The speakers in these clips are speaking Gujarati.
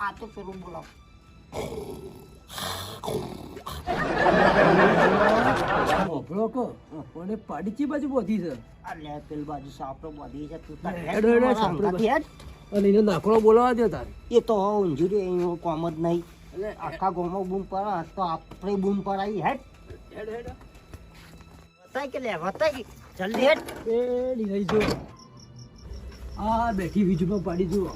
આ તો પેલું બોલાવ મોભળો કો કોને પાડી ચી બાજુ બોધી છે આ પેલ બાજુ સાપડો બાંધી છે તું તાર હેડ, હેડ, હેડ, સાપડો હેડ. અને એને નાખડો બોલાવા દે તારે એ તો ઊંઝું રે એનું કોમ જ નહીં એટલે આખા ગામમાં બૂમ પડે તો આપણે બૂમ પડાવી હેડ હેડ હેડ વતાય કે લે જલ્દી હેડ એ લઈ જો આ બેઠી વીજમાં પાડી જુઓ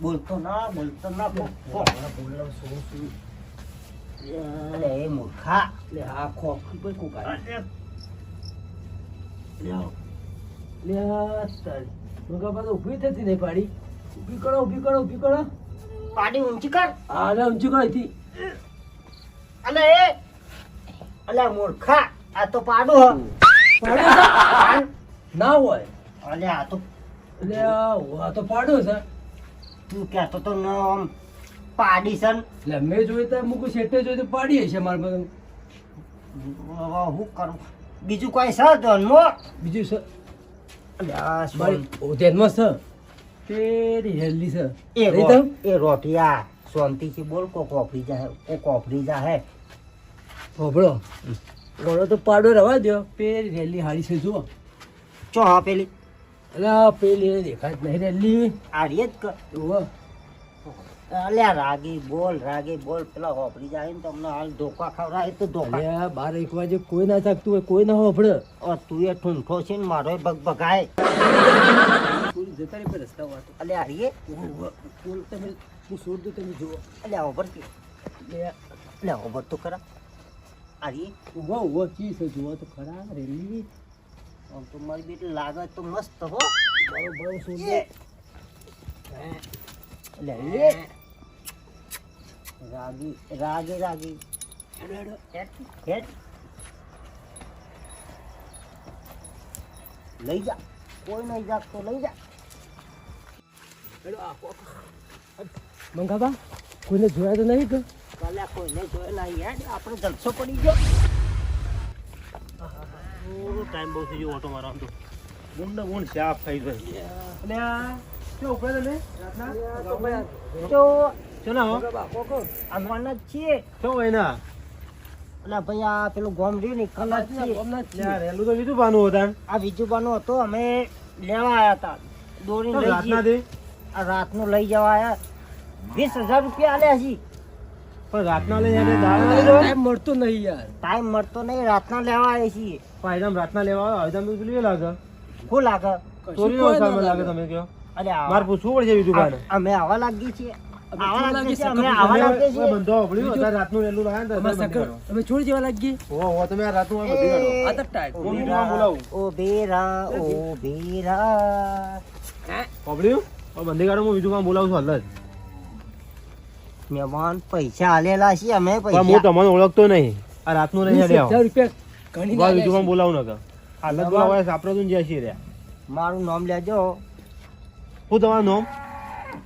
બોલતો ના બોલતો ના અલે એ મૂર્ખા. લે આ ખોખી લ્યો લ્યો તારી મુગા પાસે ઊભી થતી નહીં પાડી. ઊભી કરો ઊભી કરો ઊભી કરો. પાડી ઊંચી કર. હા ઊંચી કર અહીંથી. અને એ અલ્યા મૂર્ખા આ તો પાડું હ? ના હોય. અલ્યા આ તો એટલે આ તો પાડો છે. તું કહેતો તો ન આમ પાડી છે એટલે મેં જોઈ તો મુકું શેઠે જોઈ તો પાડી હશે મારા બધું હું કરું? બીજું કોઈ છે ધ્યાનમો? બીજું છે? અલ્યા ધ્યાનમાં છે? પેલી હેલ્દી છે. એ? રોટિયા શાંતિથી બોલ કો કોફરી જાય કો કોફરી જાય હોભળો. ઓળો તો પાડો રવા દો પેલી રેલી હારી છે જુઓ. ચો હા પેલી? અલા પેલી દેખાય નહીં રેલી. હારી જ કર અલ્યા રાગી બોલ રાગી બોલ પેલા હોપરી જાય ને તમને હાલ ધોકા ખવડાય તો ધોકા. બાર એક વાગે કોઈ ના થાકતું હોય કોઈ ના હોભળે. તું એ ઠૂંઠો છે ને મારો ભગ ભગાય જતા રહી રસ્તા વાતો અલ્યા હારીએ. તમે હું દો તમે જુઓ. અલ્યા ઓભર કે અલ્યા ઓભર તો ખરા. હારીએ ઊભો ઊભો ચી છે જુઓ તો ખરા રેલી. આમ તો મારી બેટી લાગે તો મસ્ત હો. બરો બરો છોડ દો એ. અલ્યા એ રાગી રાગી રાગી. હેડો, હેડો. હેટ, હેટ. લઈ જા. કોઈ નહીં જાગ તો લઈ જા. હેડો, આ મંગાબા કોઈને જોયા તો નહીં કે કાલે કોઈ જોયેલા યાર આપણે જલસો પડી ગયો. ટાઈમ બહુ થઈ ગયો ઓટો મારવાનો તો. ગુંડ ગુંડ સાફ થઈ ગઈ અને શું ઉપર તમે તો ચલો હો છીએ. શું હોય ના ભાઈ આ પેલું ગોમ રહ્યું ને કલર છે. રેલું તો હતા આ બીજુબાનો હતો અમે લેવા આવ્યા હતા. દોરી રાતના દે. આ રાતનું લઈ જવા આવ્યા વીસ હજાર રૂપિયા આલ્યા છી પણ રાતના લઈ જવા ટાઈમ મળતો નહીં યાર. ટાઈમ મળતો નહીં રાતના લેવા આવે છીએ. ફાયદા રાતના લેવા આવે. હવે તમે પેલું લાગે? શું લાગે? ચોરી નો સામે લાગે. તમે કયો અરે મારે પૂછવું પડશે બીજું કાને અમે આવા લાગી છીએ. આવા છે? આવા બંધો તો કાઢો. તો હું બીજું કામ બોલાવું. છું હાલ ઓ મહેમાન પૈસા આલેલા છે અમે પૈસા. હું તમને ઓળખતો નહીં. આ રાતનું નહીં હેડે આવો. રૂપિયા ઘણી વાર બીજું કામ બોલાવું નકા હાલ જ બોલાવાય સાપરો તું જ્યાં છીએ રે. મારું નામ લેજો. હું તમારું નામ?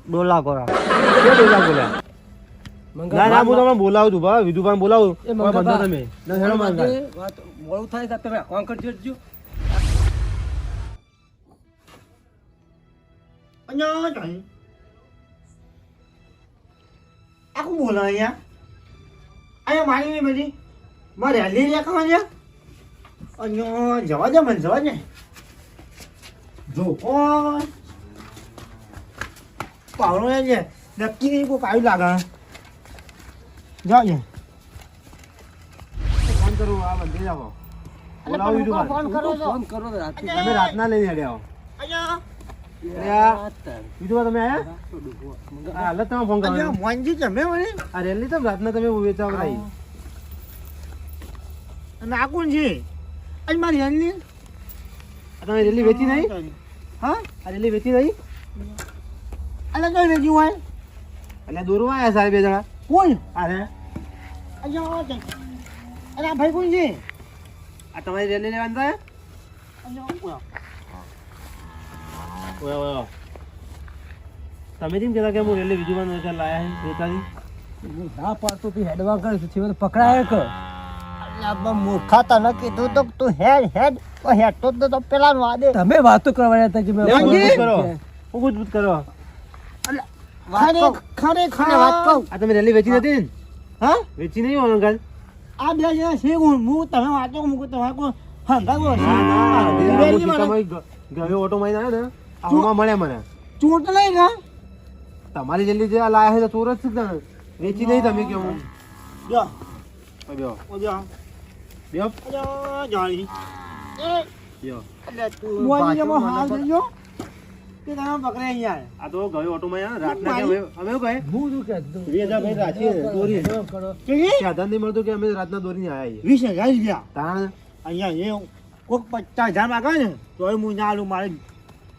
ડોલા ગોરા કે બોલા? બોલ્યા ના ના હું તમને બોલાવું છું ભા વિધુભાઈ બોલાવું? બંધો તમે. ના હેડો માંગા વાત મોડું થાય તો તમે કોણ કરજો જો આ કોણ બોલે અહીંયા. અહીંયા મારી નહીં બધી. મારે હલી રહ્યા છે અહીંયા જવા દે મને જવા દે. જો કોણ પાવડો એ છે. નક્કી નહીં કોઈ કાયું લાગે. જાઓ ને ફોન કરો આ બંધી વિધુભાઈ ફોન કરો ફોન કરો તમે રાતના લઈને હેડે આવો અહીંયા. તમે આયા? હાલ તમે ફોન કરો અહીંયા મોંજી જમે મને આ રેલી તો રાતના તમે વેચાવ રહી અને આ કોણ છે? આજ મારી હેલની? તમે રેલી વેચી નહીં હા? આ રેલી વેચી નહીં અલે કઈ વેચ્યું હોય? એટલે દોરવા આયા સાહેબ બે જણા. કોણ? અરે અરે આ ભાઈ કોણ છે? આ તમારી રેલી લેવા હતા અહીંયા ઓય ઓય તમે કેમ કહેતા કે હું રેલી બીજું પણ લાયા છે વેચાતી હું ના પાડતો તું હેડવા કરે છે. છેવટે પકડાય કે? મૂર્ખા તને કીધું તો તું હેડ હેડ. ઓ હેડ તો તો પેલા વાદે. તમે વાતો કરવાના હતા કે મેં કરો. હું ઉગુત કરો. ખરે ખરે વાત કહું. આ તમે રેલી વેચી નથી હા? વેચી નહીં હોય અંકલ? આ બે જણા છે હું હું તમે વાતો મૂકું તમારે કોણ હંગા ના ના ગયો ઓટો માં આવ્યો ને. આ મળે મને. ચોટ નહીં કા તમારી જલ્દી જે આ લાયા છે તો ચોર જ છે ને. વેચી નહીં તમે કેવું જો. બેહો. ઓ જો. બેહો. જો જાણી એ. એટલે તું મોજીમાં હાલ થઈ કે તમે પકડે યાર આ તો ગયો ઓટો માં રાતના કે અમે હું? ભાઈ. કે નહીં મળતું કે અમે રાતના દોરીને આયા છીએ? વીસ હજાર રૂપિયા તાણ? અહીંયા એ કોઈક પચાસ હજાર માગે ને તો હું ના આલું મારે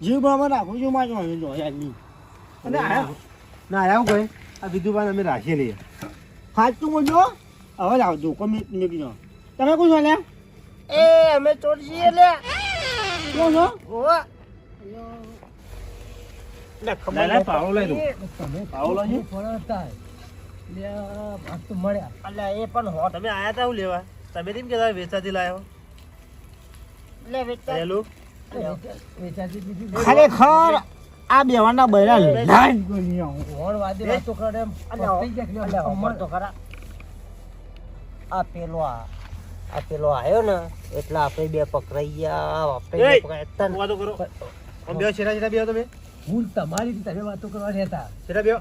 જીવ બરાબર રાખું છું મારે જોવાનું જો યાર અને ના આયા એવું કહે આ વિધુભાઈ અમે રાખીએ લઈએ. સાચું બોલજો હવે લાવ દો કોઈ નીકળી જાઓ તમે કોણ છો લે એ અમે ચોર છીએ લે કોણ છો? ઓવા. તમે આવો લાગી? થોડા હતા. લે, આ ભાગ તો મળ્યા અલે એ પણ હો તમે આયા તા હું લેવા? તમે કેમ કહેતા વેચાતી લાયો. ખરેખર આ બેવાના બૈરા લાઈન વાતો કરે તો ખરા આ પેલો આ આ પેલો આવ્યો ને એટલે આપણે બે પકડાઈ ગયા આપણે બે વાતો કરો? આમ બે છેરા છેરા બેહો તમે? હું તમારી રીતે તમે વાતો કરવા રહેતા. છેડા બેહો?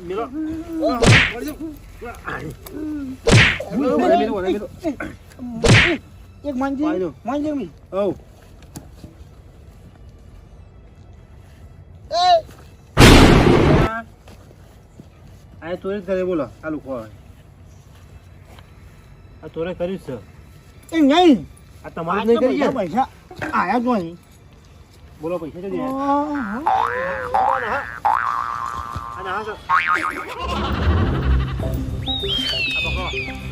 મેલો. એક મંજી પાડી દો. મંજી મી ઓ આ ચોરી જ કરે બોલો. આ લોકો આ ચોરે કર્યું છે. એ નહીં. આ તમારે નહીં કરી પૈસા આયા જો અહીં બોલો પૈસા જો દે. અને હા સર આ પકડો.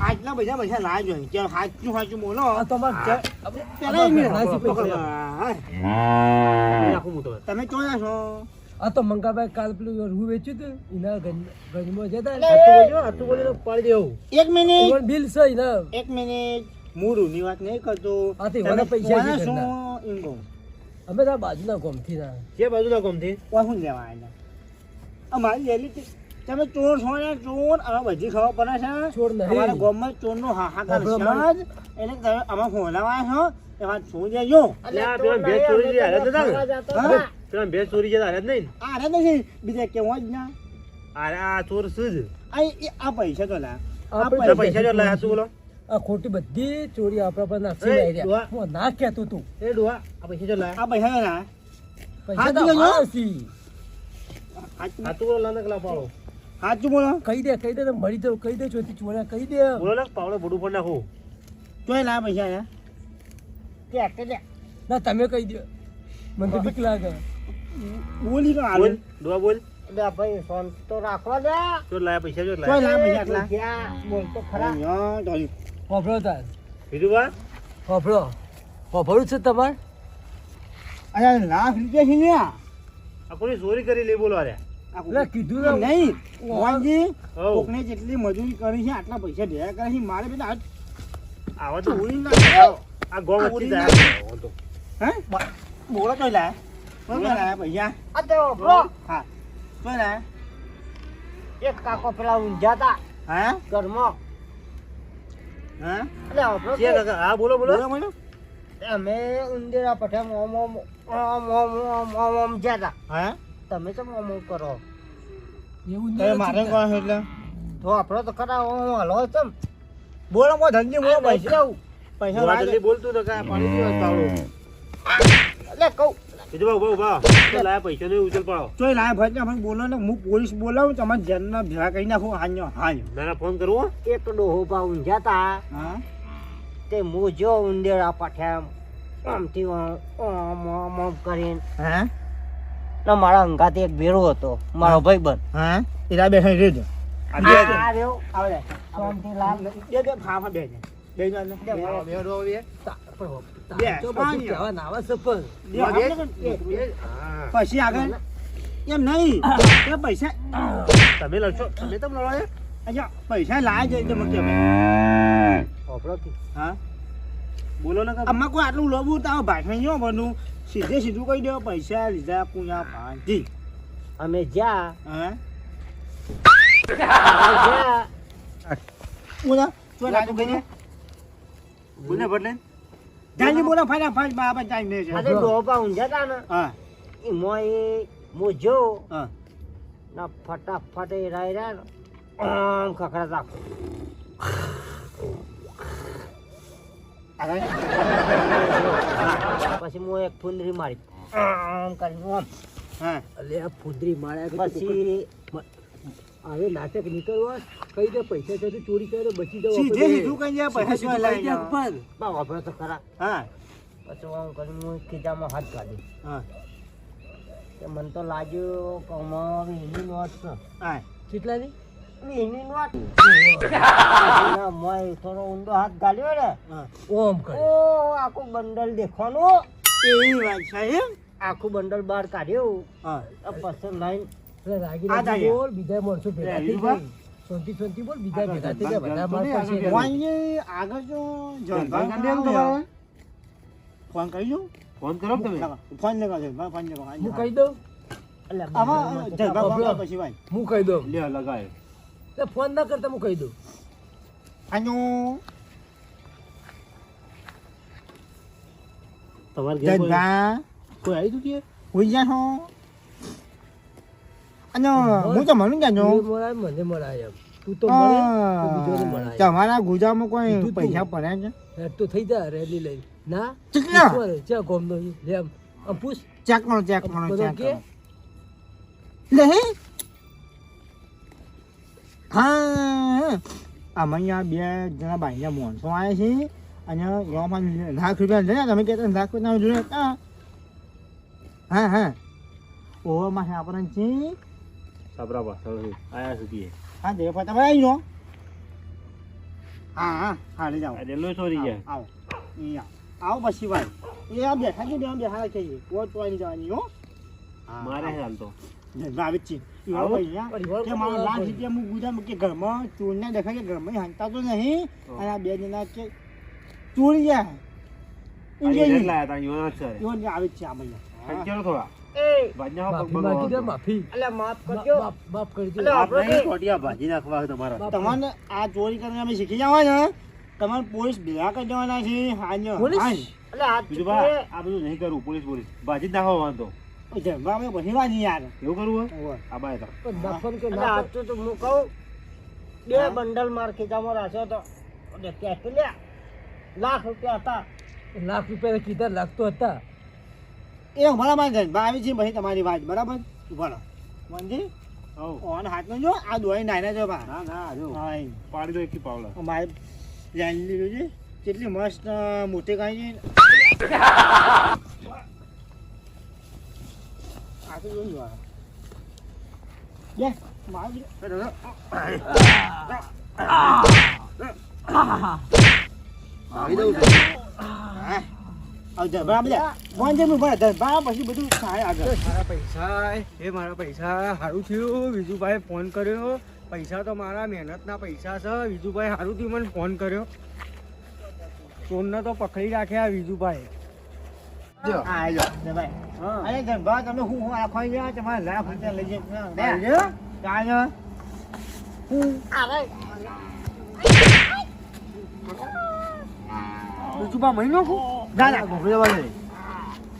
આજના બધા પૈસા ના જોઈએ કે સાચું સાચું બોલો. હા. હું તમે ચોર્યા છો આ તો મંગાભાઈ કાલ પેલું રૂ વેચ્યું હતું એના ગંજમાં જતા બોલજો દેવું એક મિનિટ બિલ છે. એક મિનિટ મૂળની વાત નહીં કરતો હા, તમે પૈસા. એમ કહું અમે તો બાજુના ગોમથી ના જે બાજુના ગોમથી કોઈ લેવા આવેલા અમારી લેલી તે- તમે ચોર છો ને ચોર અમે બધી ખબર પડે છે ચોર નહીં. અમારા ગામમાં ચોરનો હાહાકાર આપણો છે. એટલે તમે અમે ફોલાવા છો એમાં શું દેજો એટલે આ પેલા ભેજ ચોરી જે હાલત હતા ને હા? પેલા ભેજ ચોરી જે હાલત નહીં ને? આ રે નથી બીજા કેવો જ ના આ આ ચોર શું જ આ એ- આ પૈસા તો લા આ પૈસા જો લાયા શું બોલો આ ખોટી બધી ચોરી આપણા પર નાખી લાવી રહ્યા. હું ના કહેતો તું એ ડોહા આ પૈસા જો લાયા આ પૈસા જો લા પૈસા તો જોજો. અમારા છે. સાચું હાથું બોલો લાના કલા પાડો સાચું બોલો કહી દે કહી દે તો મળી જાવ કહી દે ચોથી ચોર્યા કહી દે. બોલો ને પાવડો ભડું પણ નાખો. ચોય લા પૈસા યા કે કે લે ના તમે કહી દો. મને તો બીક લાગે. બોલી તો બોલ હાલ ડોહા બોલ બે ભાઈ ફોન તો રાખવા દે. તો લાયા પૈસા જો લાયા. લા પૈસા આટલા. બોલ તો ખરા. હોભળો તાર. વિરુવા બા હોભળો છે તમારે? અરે લાખ રૂપિયા છે ને. આ કોઈ ચોરી કરી લે બોલો અરે આ એટલે કીધું તો નહીં મોહનજી કોકને જેટલી મજૂરી કરી છે આટલા પૈસા ભેગા કરે છે મારે બધા આવો તો. ઉડી ના આ ગોમ વચ્ચે ઉડી જાય. હે? બોલો કઈ લાય? કોણ લાય પૈસા? આ તો હા. કોણ લાય? એક કાકો પેલા ઊંઝાતા હે? ઘરમાં. હા? એટલે હા બોલો બોલો. અમે ઉંદેરા પઠે મોમ ઓમ ઓમ ઓમ ઓમ ઓમ જ્યાતા હા? તમે તો ઓમ ઓમ કરો? એવું નહીં મારે કોણ એટલે. તો આપણો તો ખરા હું હલો ચમ. બોલો મો ધંધી બોલો. પૈસા પૈસા જલ્દી બોલતું તો કા પાણી પીવા પાવડો એટલે કહું. બીજું બા ઊભા ઊભા. તો લાયા પૈસા નહીં પાડો. ચોય લાય ભાઈ આપણે બોલો ને હું પોલીસ બોલાવું તમારે જનના ભેગા કરી નાખું હાજો હાજો. નાના ફોન કરવો એક ડોહો બા ઊંઝાતા. હા? તે મોજો જો ઉંદેરા આમથી ઓમ ઓમ કરીને. હા? ને મારા અંગાથી એક ભેરો હતો. મારો ભાઈબંધ. હા? એરા બેઠા રેજો આ રેવ આ આવે શાંતિ લાલ બે બે ફાફા બે બે બે. બે. તો નાવા છે પછી આગળ? એમ નહીં. કે પૈસા તમે લડશો. તમે તમ લડો અહીંયા પૈસા લાયા મને કહેવાય. હા? બોલો ને કોઈ આટલું લોબું તાવ ભાષણ જો બનવું સીધે સીધું કહી દો પૈસા લીધા પૂજા ભાંજી. અમે જ્યાં હા? અમે જ્યાં બોલા તો લાગુ કહી બોલે બદલે જાજી બોલો બાબા છે ડોબા ને હા. મોજો હા. ના ફટાફટ આમ આગળ પછી હું એક ફૂંદરી મારી. આમ કરી આમ. હા. અલે આ ફૂંદરી માર્યા પછી હવે નાટક નીકળવા કઈ દે પૈસા છે તો ચોરી કરે તો બચી જવા. સીધે સીધું કઈ જાય પૈસા લઈ જાય ઉપર બા વાપરો તો ખરા. હા. પછી હું કરી હું ખીચામાં હાથ કાઢી હા. મને તો લાગ્યું કે આમાં એની નોટ છે. હા. કેટલાની? વીની નોટ. ના મોય થોડો ઊંડો હાથ ગાલ્યો ને ઓમ કરે ઓ આખું બંડલ દેખવાનું. એવી વાત છે એમ? આખું બંડલ બહાર કાઢ્યું. હા. પછી લાઈન. રાગી આ રાગી જાય. બોલ બીજા માણસો ભેગા થઈ બીજું જાય. સોનતી સોનતી બોલ બીજા ભેગા થઈ જાય. બધા માર આગળ જો તમારે? ફોન કરી દઉં? ફોન કરો તમે. ફોન લગાવજો ફોન લગાવજો હું કહી દઉં? એટલે હું કહી દઉં? લે લગાય. તે ફોન ના કરતા હું કહી દઉં. અનુ તમારે ઘેર કોઈ કોઈ આવી તું કે હોઈ જા હો અનો હું તો મનું જાનો મોરા મને મોરાય એમ. તું તો મળે બીજો મળાય. તમારા ગુજામાં કોઈ પૈસા પડ્યા છે? તો થઈ જા રેલી લઈ ના ચકના ચા ગોમ નો લેમ અમ પૂછ. ચેક મણો ચેક મણો ચેક હે અમે અહીંયા બે જણા ભાઈના માણસો આવ્યા છે. અને એમાં લાખ રૂપિયા છે તમે કહેતા લાખ રૂપિયા જોઈએ હતા. હા હા. ઓહો માં આપણને છે સાબરા પાછળ આયા સુધી હા દેવ ફટા ભાઈ આવી હા હા. હા લઈ જાઓ. રેલો ચોરી જાય આવો અહીંયા આવો. પછી ભાઈ. એ આ બેઠા કે બે બેઠા છે. ઓ તો આવી જવાની હો. હા, મારે હાલ તો. કે મારો લાખ રૂપિયા હું ગુજામ કે ઘરમાં ચોરને દેખાય કે ઘરમાં હંતા તો નહીં. અને આ બે જણા કે ચોરી ગયા. જઈ લાયા. તા યોના છે. ઈવન આવે જ છે આ ભાઈ સંચરો થોડા? કરી નાખવા તમને આ ચોરી કરીને અમે શીખી જવા ને તમારે પોલીસ ભેગા કરી દેવાના છે બીજું આ બધું નહીં કરવું પોલીસ પોલીસ. ભાજી જ નાખો વાંધો જમવા અમે પછી યાર એવું કરવું હોય. આ તો દાફન કે તો હું કહું બે બંડલ માર ખીચામાં રાખ્યો તો ક્યાંથી લાખ રૂપિયા હતા લાખ રૂપિયા કીધા લાગતો હતા એ ઊભા માં જમવા આવી છે ભાઈ તમારી વાત બરાબર રહો મંજી ઓન હાથનો જો આ દોઈ નાયના જો બા ના જો હા પાડી દો એકી પાવલા અમારે લીધું છે કેટલી મસ્ત મોટી કાંઈ છે વિજુભાઈ ફોન કર્યો પૈસા તો મારા મહેનતના પૈસા છે વિજુભાઈ સારું થયું મને ફોન કર્યો સોનને તો પકડી રાખ્યા વિજુભાઈ હા, આજો. ધરભાઈ. હા અરે ધરભરા તમે હું હું આખો ગયા તમારે લાખ રૂપિયા લઈ જાય લે. આવજો. ચાલો. વિજુભાઈ મહિનો ના, ના.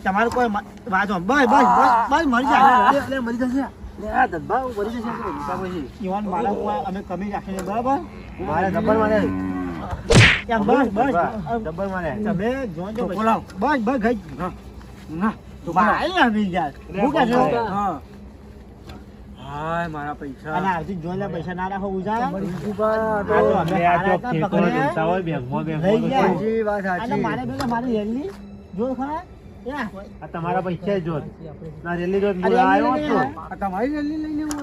તમારું કોઈ વાંધો બસ બસ બસ બસ મરી જાય એટલે મરી જશે લે ધબ્બા મરી અમે કમી રાખીને બરાબર મારે ડબ્બર મારે બસ બસ તમે બસ. બસ ગઈ ના ભાઈ આવી જાય હું કહે હા. હાય મારા પૈસા. અને આવતી પૈસા ના રાખો ઉજા. આ તો હોય? સાચી અને મારે ભેગા મારી હેલી જો ખરા? તમારા પૈસા જ ના રેલી આવ્યો રેલી તો. તમારી જલ્દી લઈને હું?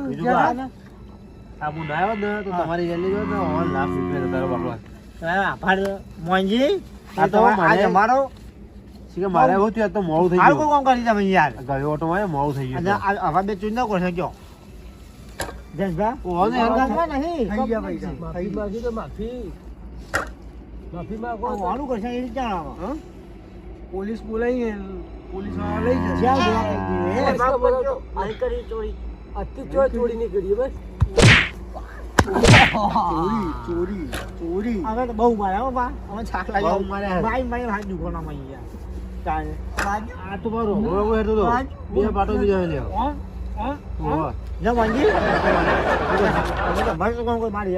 આ હું ના આવ્યો ને તો તમારી રેલી જો લાખ રૂપિયા તારો આભાર આ તો આ મને- કે મારે એવું થયું તો મોડું થઈ ગયું. કામ કરી તમે યાર? ગયો ઓટો માં મોડું થઈ ગયું આ- આવા બે ચૂંટણી ને યાર. ગામમાં નહીં. થઈ ગયા પૈસા માફી માંગી તો માફી. માફી માંગો આ કરશે એ રીતે આવો. હા? પોલીસ બોલાઈ પોલીસ લઈ જશે. ચોરી કરીએ બસ બહુ મારે હો બા હવે છાક તારે આ તો મારો તો. બે પાટો બી જાય.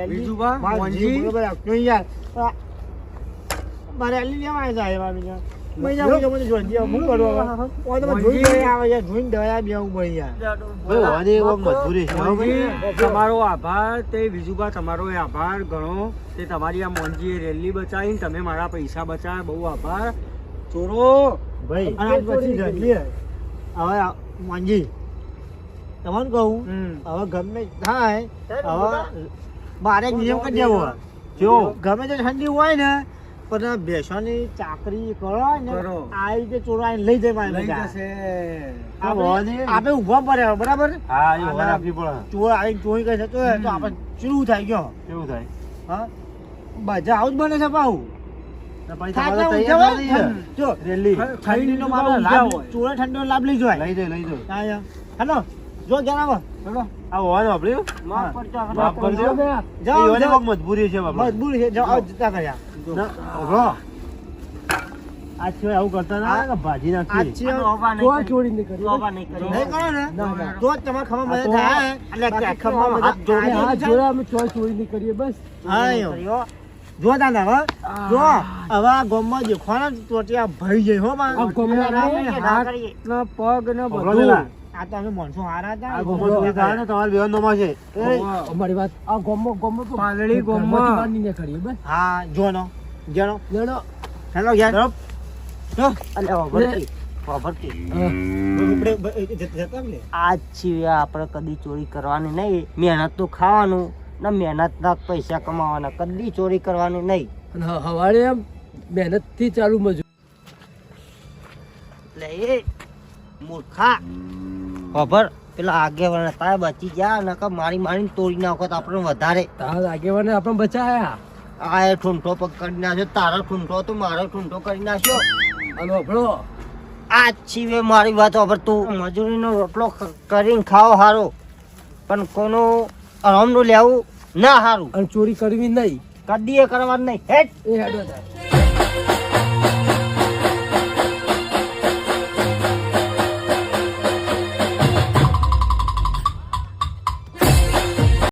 અમે તો મારી યાર. મારે આલી લેવા જાય છે બીજા. બીજા. મોંજી, તમારો આભાર તે વિજુભા તમારો એ આભાર ઘણો તે તમારી આ મોંજી રેલી બચાવી તમે મારા પૈસા બચાવ્યા બહુ આભાર. ચોરો. ભાઈ હવે આ વાંજી, તમને કહું હવે ગમે થાય હવે મારે નિયમ કરી દેવો? જો ગમે તે ઠંડી હોય ને પણ બેસવાની ચાકરી કરો ને કરો. આ રીતે ચોરાઈને લઈ જાય લઈ જશે. આપણે ઊભા ઊભા પડે બરાબર? હા એ હોવા રાખવી પડે ચોર આવી ચોરી કરી હોય તો આપણે શું થાય ગયો. કેવું થાય. હા? બધા આવું જ બને છે પાઉ તો બીજું લાભ લઈ જાય લઈ જાય લઈ જાય. હેલો જો ક્યાં આવો. આ હોવાનું વાપર્યું? માફ કરજો, કરજો. મજબૂરી છે મજબૂર છે. જતા કર્યા. આ સિવાય આવું કરતા ના કે ભાજી નાખી છે તોબા નહીં કરી. ચોરી નહીં કરી. નહીં કરો. ને? ના, ના. તો જ તમારા ખમા આ થાય. એટલે ખમા હાથ જોડે હાથ જોડે અમે ચોય ચોરી નહીં કરીએ બસ. હા જો દાદા હવે જો હવે આ ગામમાં દેખવાના ટોટિયા ભરી જાય હો માં આ ગામમાં ના ના હાથ કરીએ. પગ ને બધું. આ તો અમે માણસો હારા હતા. આ ગોમો થાય ને તમારે બેવાનો નોમાં છે અમારી વાત આ ગોમો ગોમો તો પાલડી ગોમમાં. નીકળીએ બસ. હા જોનો જેનો જણો. હેલો યાર તરફ. તો અલે. ભરતી ને? આજ છીએ આપણે કદી ચોરી કરવાની નહીં. મહેનત તો ખાવાનું ને મહેનતના ના પૈસા કમાવાના. કદી ચોરી કરવાની નહીં. હવારે એમ મહેનતથી ચાલુ મજૂર એટલે એ મૂર્ખા. ખબર પેલા આગેવાને તારે બચી ગયા નકર મારી મારીને તોડી નાખો તો આપણે વધારે. તાર આગેવાને આપણે બચાયા. આ ઠૂંઠો પકડી નાખ્યો તારો ઠૂંઠો તો મારો ઠૂંઠો કરી નાખ્યો. અને આપણો આ સિવાય મારી વાત ખબર તું મજૂરીનો રોટલો કરીને ખાઓ સારો પણ કોનો આરામનું લેવું ના સારું અને ચોરી કરવી નહીં. કદીએ એ કરવાનું નહીં. હેટ. એ હેડો